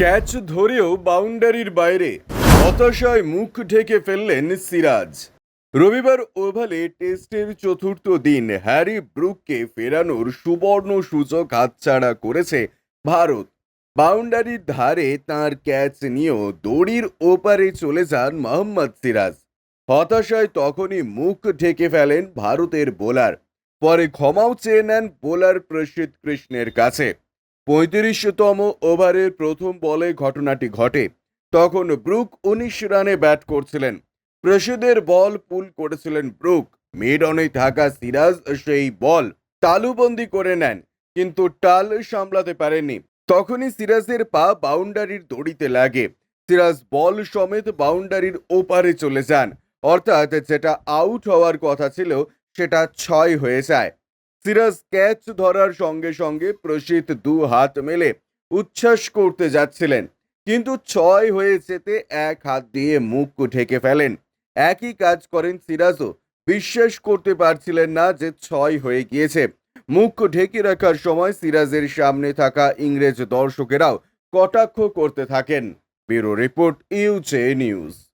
Catch ধরেও বাউন্ডারির বাইরে। হতাশায় মুখ ঢেকে ফেললেন সিরাজ। রবিবার ওভালে টেস্টের চতুর্থ দিন হ্যারি ব্রুককে ফেরানোর সুবর্ণ সূচক হাতছাড়া করেছে ভারত। বাউন্ডারির ধারে তার ক্যাচ নিয়েও দড়ির ওপারে চলে যান মোহাম্মদ সিরাজ। হতাশায় তখনই মুখ ঢেকে ফেলেন ভারতের বোলার। পরে ক্ষমাও চেয়ে নেন বোলার প্রসিদ্ধ কৃষ্ণের কাছে। পঁয়ত্রিশতম ওভারের প্রথম বলে ঘটনাটি ঘটে। তখন ব্রুক উনিশ রানে ব্যাট করছিলেন। প্রসিদ্ধের বল পুল করেছিলেন ব্রুক। মিড অনে থাকা সিরাজ সেই বল তালুবন্দি করে নেন, কিন্তু টাল সামলাতে পারেননি। তখনই সিরাজের পা বাউন্ডারির দড়িতে লাগে। সিরাজ বল সমেত বাউন্ডারির ওপারে চলে যান। অর্থাৎ যেটা আউট হওয়ার কথা ছিল, সেটা ছয় হয়ে যায়। সিরাজ ক্যাচ ধরার সঙ্গে সঙ্গে প্রসিদ্ধ দু হাত মেলে উচ্ছ্বাস করতে যাচ্ছিলেন। কিন্তু ছয় হয়ে যেতে এক হাত দিয়ে মুখ ঢেকে ফেলেন। একই কাজ করেন সিরাজও। বিশ্বাস করতে পারছিলেন না যে ছয় হয়ে গিয়েছে। মুখ ঢেকে রাখার সময় সিরাজের সামনে থাকা ইংরেজ দর্শকেরাও কটাক্ষ করতে থাকেন। Bureau report UJ news.